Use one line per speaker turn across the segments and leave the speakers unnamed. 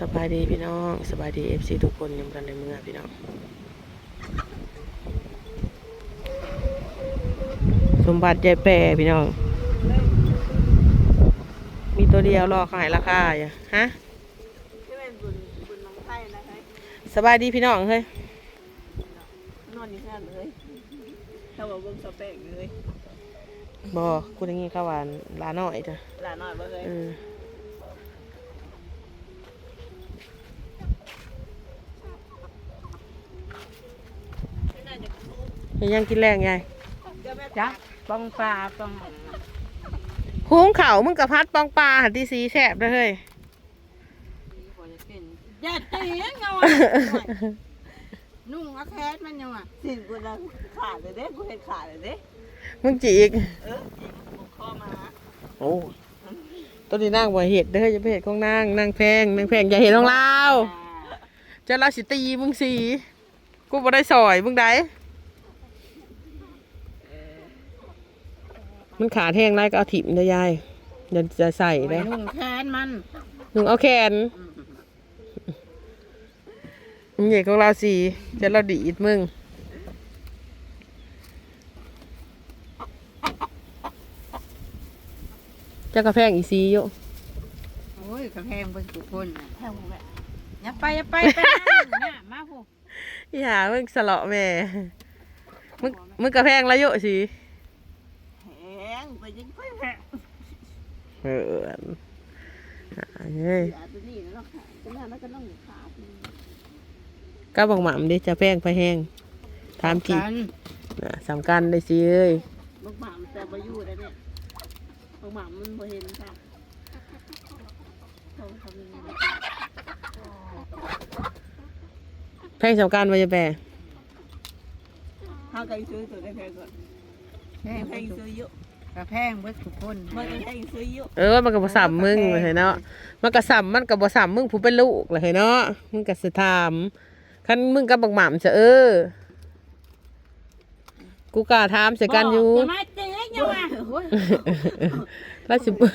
สบายดีพี่น้องสบายดีเอฟซีทุกคนยำกันในเมื่อพี่น้องสมบัติใจแปรพี่น้อง มีตัวเดียวรอขายราคาอยู่ฮะ
ที่เป็นบุญบุญน้องไส้นะคะ
สบายดีพี่น้องเฮ้ย
นอนอยู่ข้างเลยถ้าว่าเบิ่งสเปกเลย
บอกกูได้ยินข่าวว่าลาน้อยจ้ะ
หลานนอนบ่เลย
เออเฮ็ด ยังกินแรงไง
จ้ะปองปลาปอง
หุงเขาวมึงกับพัดปองปลาหันที่สีแสบเลยเฮ้ย
อย่าตีเงานุ่งอาแคสมันยังอะสิ่งกูนะขาดเลยเด้กูเห็นขาดเลยเด้
มึงจีก
เออกูคอมา
โอ้ตัวนี้นางบ่เห็ดเด้อจะไปเห็ดของนางนางแพงนางแพงอย่าเห็ดของเราจะเราสิตีมึงสีกูบ่ได้สอยมึงได้ มันขาดแห้งไรก็เอาถิ่มได้อยายเดี๋ยวจะใส่ได้
นุ่งแคสมัน
หนึ่งเอาแขนมึงเหยียดของเราสีจะเราดีดมึงเจะกระแพงอีซีอยู่
โอ้ยกระแพงเบิ่งทุกคนแพงแบบอย่าไปอย่าไปไปเนี่ยมาผู้
อย่ามึงสะเลาะแม่มึงมึงกระแพงแล้วอยู่สิ
แพงไปยังไปแพง
เออเฮ้ย
อย่าตัวนี้นะเนาะตัวนั้นมันก็ต้องขาด
ก็บอกหม่ำดิจะแพงไปแห้งถามกี่
กัน
น่ะสำคัญเลยสิเอ้ย
บักหม่ำแต่บ่อยู่ได้เนี่ยบักหม่ำมันบ่เห็นค่ะเขาทำยังไง
แพงสำคัญว่าจะแปล
เขาก็ซื้อตัวได้แพงก่อนแพงแพงซื้อเยอะ
กระแพงเบิดทุกคน
มันก็แพงซื้อเยอะ
เออมันก็บ่สัมมึงเลยเนาะมันก็สัมมันก็บ่สัมมึงผู้เป็นลูกเลยเนาะมึงก็สิถามคันมึงก็บอกหม่ำจะเออกูกล้าถามใส่กันอยู่
จะมาเจ๊ยังไง
แล้วสิบ่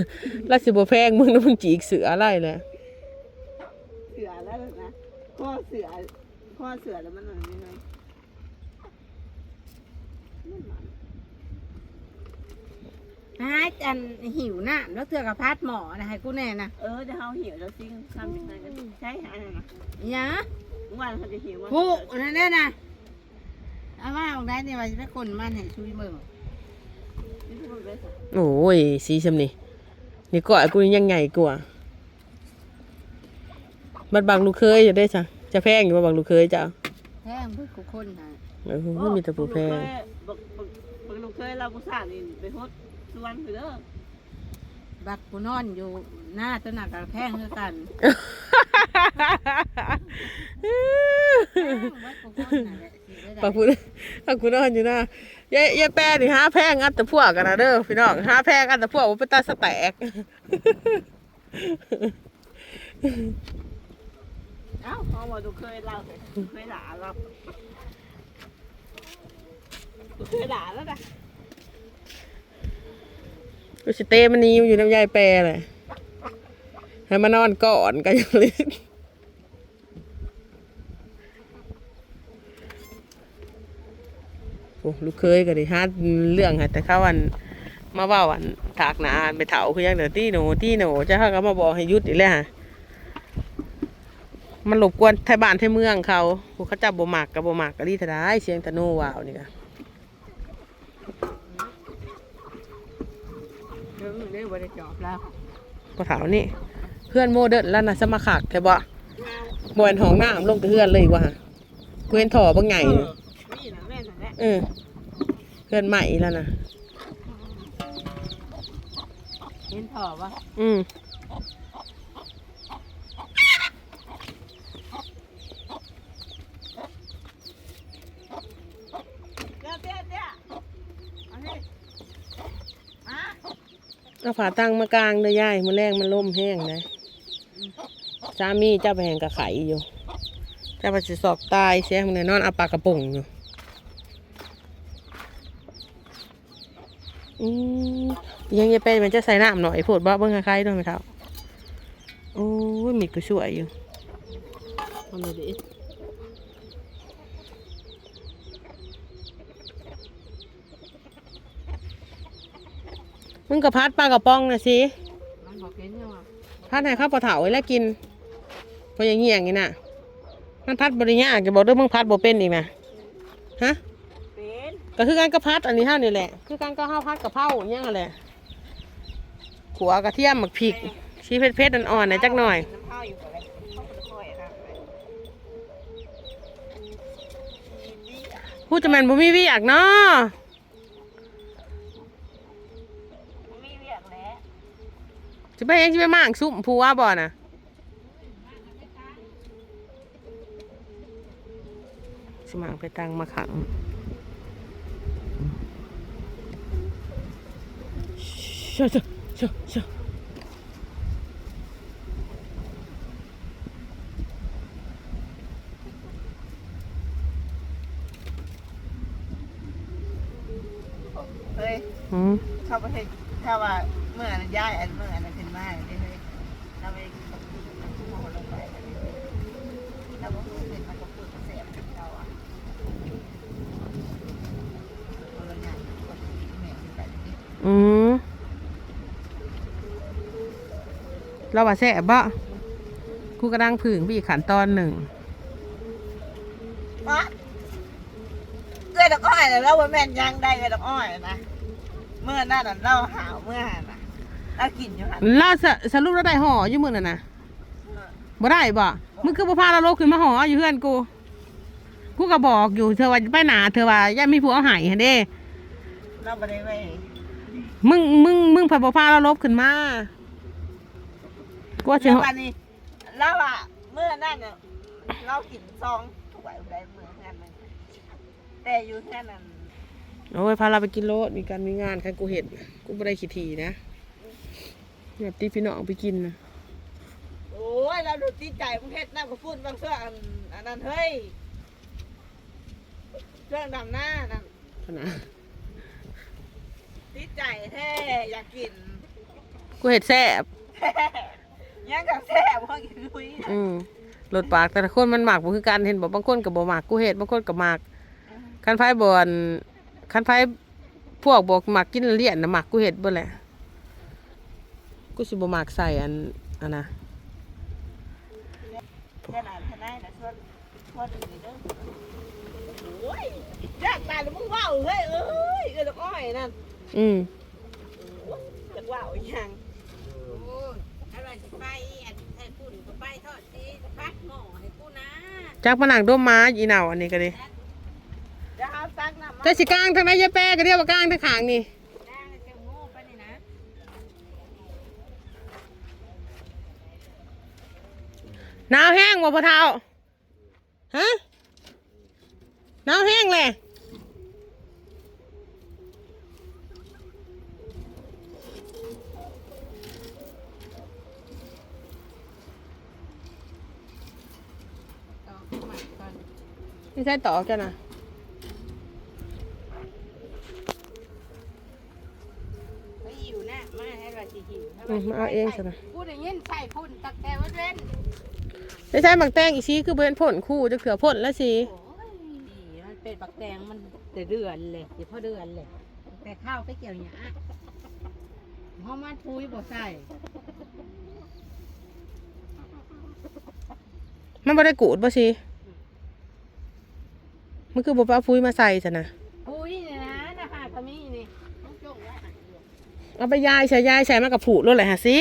แล้วสิบ่แพงมึงนะมึงจีกเสืออะไรแหละ
เสือแล้วนะข้อเสือข้อเสือแล้วมันอะไรยังไง
หายอันหิวน้ำแล้วเถื่อกับพัดหมอนะให้กูแน่นะ
เออจะเขาหิวแล้วซิ่งทำยังไงกันใช่หานะ
หยา
วันเขาจะหิวว่า
ผู้นั่นแน่นะเอามาของได้เนี่ยว่าจะไปคนมันให้ช่วยเบิ่ง
นี่คือมันเป็นสัตว์
โอ้ยสีชำนี่นี่ก่อยกูยังไงกว่าบัดบังลูกเคยจะได้จ้ะจะแพงอยู่บ่บังลูกเคยจ้ะ
แพงเบิดทุกคนฮะ
เออมันมีแต่ผู้แพง
บักบักบักลูกเคยเราบุษานี่ไปฮด สวนไปเด้อ
บักกูนอนอยู่หน้าตัวหนักกับแพงคือกันแพงเบิดทุกคนน่ะแหละสิได้
ปากพูดปากพูดนอนอยู่นะยายยายแปรนี่หาแพงอัดแต่พวกกันนะเด้อพี่น้องหาแพงอัดแต่พวกว่าเป็นตาสแตก
เอ้าพอมาดูเคยเราเคยด่าเราเคยด่าแล้วนะ
กูสิเต้มันนี้อยู่น้ำยายแปรเลยให้มานอนก่อนกันอย่างนี้โอ้ลูกเคยก็ได้ฮาเรื่องให้แต่เขาวันมาว่าวันถากหนาไปเถาคือยังเดี๋ยวตี้หนูตี้หนูจะเขาก็มาบอกให้ยุดอีกแล้วฮะมันหลบกวนไทยบ้านไทยเมืองเขาเขาจับบ่หมักกับบ่หมักก็รีทได้เสียงตะโนว่าวนี่ก็
เดี๋ยวเดี๋ยวบ่ได้จอบแล้ว
พอเถานี่เพื่อนโมเดิร์นแล้วนะสมาขักแค่บ่บอนห้องน้ำลงแต่เพื่อนเลยว่ะกูเห็นถ่อบางไง
นี่นะแม่นั่นแหละ
เออเพื่อนใหม่แล้วนะ
เห็นถอวะ
อืม
เดี๋ยวเดี๋ยวเดี๋ยวอันนี้อะ
เอาฝาตั้งมากลางเลยยายมันแรงมันล่มแห้งนะสามีเจ้าไปแหงกับไขอยู่เจ้าไปสิสอกตายเสียมันนอนเอาปากกระป๋องอยู่อืมยังจะเป็นมันจะใส่น้ำหน่อยโพดบ่เบิ่งคล้ายๆด้วยไหมครับโอ้ยมีกูช่วยอยู่ทำเลยดิ มึงก็พัดปลากระป๋องนะสิ
มันบอกกินยังอะ
พัดให้ข้าวปลาเถาไว้แล้วกินเพราะอย่างเงี้ยอย่างนี้น่ะ มันพัดบริญญากจะบอกเด้วยมึงพัดบ่เป็นอีกนะฮะ
เป็น
ก็คือการกระพัดอันนี้เท่านี่แหละ คือการก็ข้าวพัดกระเพราอย่างเงี้ยแหละขัวกระเทียมหมักพริกชีเพชรเพชรอ่อนๆหน่อยจักหน่อย
น้ำข้าวอยู่กับอะไรข้าวมันค่อยนะ
พูดจะแมนบ่มีวิอยากเนาะ
มีเรียกแล้ว
จะไปเองจะไปมั่างซุ่มผัวบ่น่ะสมางไปตังมาขังเชื่อเชื่อเชื่อเชื่อ
เฮ้ย
อืม
เข้าประเทศ ถ้าว่าเมื่อนั้นย้ายอันเมื่ออันนั้นเป็นมาเลยเฮ้ยเราไปโมลงไปเราก็พูดเป็นมันก็พูดเสียบเราอะเราเนี่ยคนที่แม่ที่แบบนี้
อืมเราว่าแซ่บบ่กูกระดังผึ่งพี่ขันตอนหนึ่ง
ปะเอ้ยดอกอ้อยน่ะเราว่าแม่นยังได้เอ้ยดอกอ้อยนะ เมื่อนั่นน่ะเราหาวเมื่อน่ะเรากินอยู่หัน
เราสสรุปเราได้ห่ออยู่มือน่ะนะบ่ได้บ่มึงคือบ่พาเราลกขึ้นมาห่ออยู่เพื่อนกู กูก็บอกอยู่เธอว่าไปหนาเธอว่าย่ามีผัวเอาใหายเด้
เราไม่ได้ไป
มึงมึงมึงผัดบ่พาเราลบขึ้นมากูว่าสิ
แล้ว
ห่อ
วันนี้เราอะเมื่อนั่นเนี่ยเรากินซองถวายได้เมื่อนั่นนึงแต่อยู่แค่นั้น
โอ้ยพาเราไปกินโลดมีการมีงานใครกูเห็นกูบ่ได้ขี้ทีนะแบบที่พี่น้องไปกินนะ
โอ้ยเราดูติดใจมึงเฮ็ดน้ำกระปุ้นบางเครื่องอันอันนั้นเฮ้ยเครื่องดำหน้านั่น
ขนาด
ติดใจแท้อยากกิน
กูเห็ดแซ่บ
ยังกับแซ่บพอกินคุย
อืมรสปากแต่ละคนมันหมักบ่คือกันเห็นบอกบางคนก็บ่หมักกูเห็ดบางคนก็หมักคันไผบ่อน คันไผพวกบอกหมักกินเลี่ยนนะหมักกูเห็ดบ่แหละกูสิบ่หมักใส่อันอันนะ
ขนาดทนายนะชวนชวนอื่นเด้อโอ้ยอยากตายแล้วมึงว่าวเฮ้ยเอ้ยเออดอกอ้อยนั่น
อืม
โอ้ยอยากว่าวยัง
โอ้ยอะไรสิไปอันไอ้ปุ่นก็ไปทอดสิพัดหม้อให้กูนะ
จักมานั่งดมม้าอีเหนาอันนี้ก็ดิ
เดี๋ยวเอาซักน้ำมา
แต่สิกลางทางไหนยายแป้ก็เดียวว่ากลางทางขางนี่
ได้เจ้าโง่ไปนี่นะ
หนาวแห้งบ่พ่อเฒ่าฮะหนาวแห้งแหละ
ต่อขึ้นมาก่อน
ไม่ใช่ต่อกันนะ
ม
มาเอาเองซะนะ
กูได้ยินใส่พุ่นตักแต่วันเว้น
ไม่ใช่หมักแตงอีกซีคือเบิ้นพ่นคู่จะเขือพ่นแล้วสิ
โอ้ยมันเป็นปักแตงมันแต่เดือนเลยเดี๋ยวพอเดือนเลยแต่ข้าวไปเกี่ยวหยาห้องมันปุ้ยบ่ใส่
มันบ่ได้กูดบ่สิมันคือบ่ไปเอาฟุ้ยมาใส่ซะนะ
ปุ้ยเนี่ยนะนะคะก็มีนี่ต้องจงไว้ให้อยู่
เอาไปยายใส่ยายใส่มากับผูดเลยแหละฮะสิ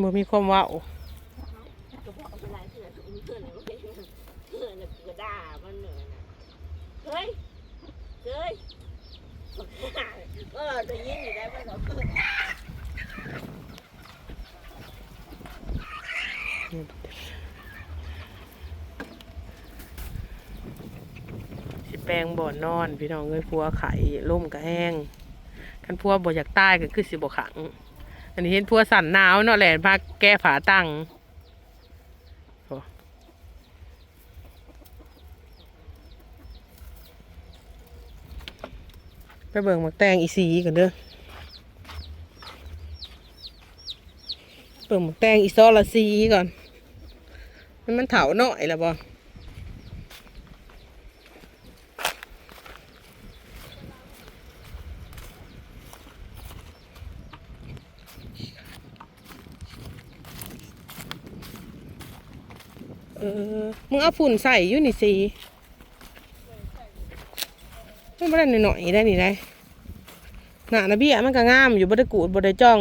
บ่มีความเว้า
ก็บอกเอาไปหลายเถื่อนเถื่อนไหนวะเถื่อนเถื่อนน่ะกระด่ามันเหนื่อยน่ะเฮ้ยเฮ้ยเออจะยิงอยู่ได้ไหมเขาเกิด
สิแปลงบ่อนนอน พี่น้องเอ้ยพัวไข่ล่มก็แห้งคันพัวบ่อยากตายก็คือสิบ่ขัง อันนี้เห็นพัวสั่นหนาวเนาะแหลนพาแก้ผาตั้งไปเบิ่งหมักแตงอีสีกันเด้อเบิ่งหมักแตงอีซอละซีก่อนมันมันเถาหน่อยละบ่ เออ มึงเอาฝุ่นใส่อยู่นี่สิมันไม่ได้หน่อยๆได้นี่ได้หนานะเบี้ยมันก็งามอยู่บ่ได้กูดบ่ได้จ้อง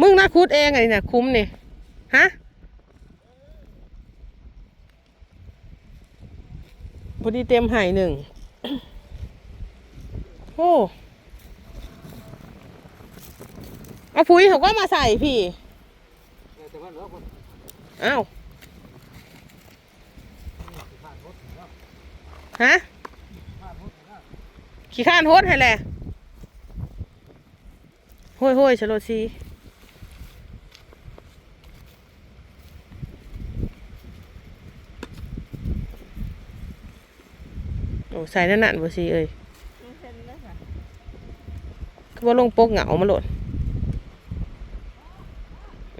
มึงน่าคุดเองไงนี่น่ะคุ้มนี่ฮะพอดีเต็มไห่หนึ่งโอ้เอาปุ๋ยเขาก็มาใส่พี่ อ้าวฮะขี้ข้านโฮดให้แหละห้ยห้ยชะโลซีโอ้ใส่นั่นนั่นบ่ซีเอ้ยคือว่าลงโปกเหงามาโหลด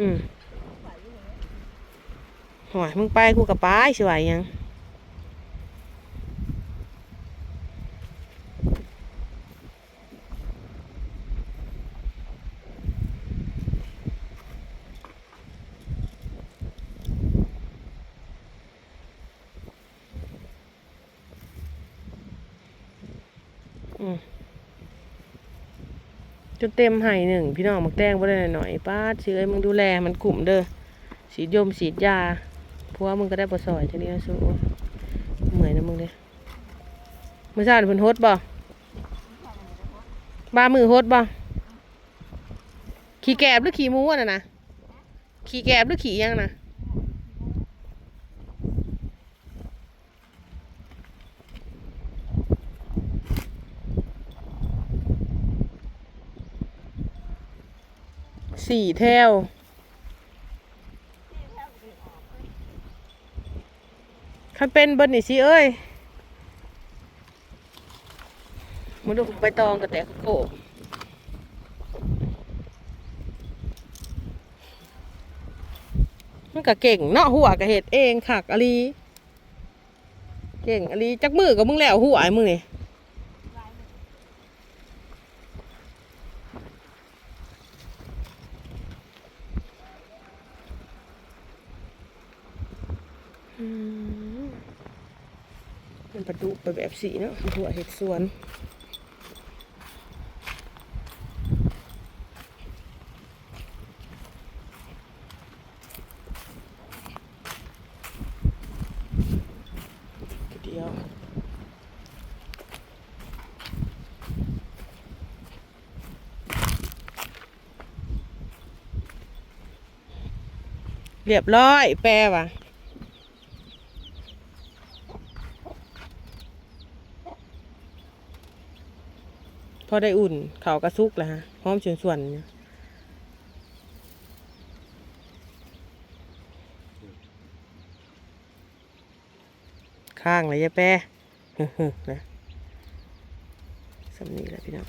อืม หอยมึงไปกูกับป้ายสิไหวยังอืมจนเต็มไห่หนึ่งพี่น้องมักแตงบ่ได้หน่อยป้าเชื่อมึงดูแลมันกลุ่มเด้อสีดยมสีดยา เพราะว่ามึงก็ได้บ่ซอยทีนี้สู้เหมื่อยนะมึงเด้มื้อเช้านี่เพิ่นโฮดบ่บ้ามือโฮดบ่ขี่แกบหรือขี่มูอะน่ะนะขี่แกบหรือขี่ยังนะสี่แถว คันเป็นเบิดนี่สิเอ้ยมึงดูใบตองกับแต่โกมันก็เก่งเนาะหัวก็เห็ดเองขักอลีเก่งอลีจักมือกับมึงแล้วหัวไอ้มึงนี่อืม มันประดุไปแบบสีเนาะหัวเห็ดสวนเดียวเรียบร้อย แปรว่ะ พอได้อุ่นเขากระซุกแล้วฮะพร้อมชวนส่วนข้างเลยยะแปรนะสำนีแหละพี่น้อง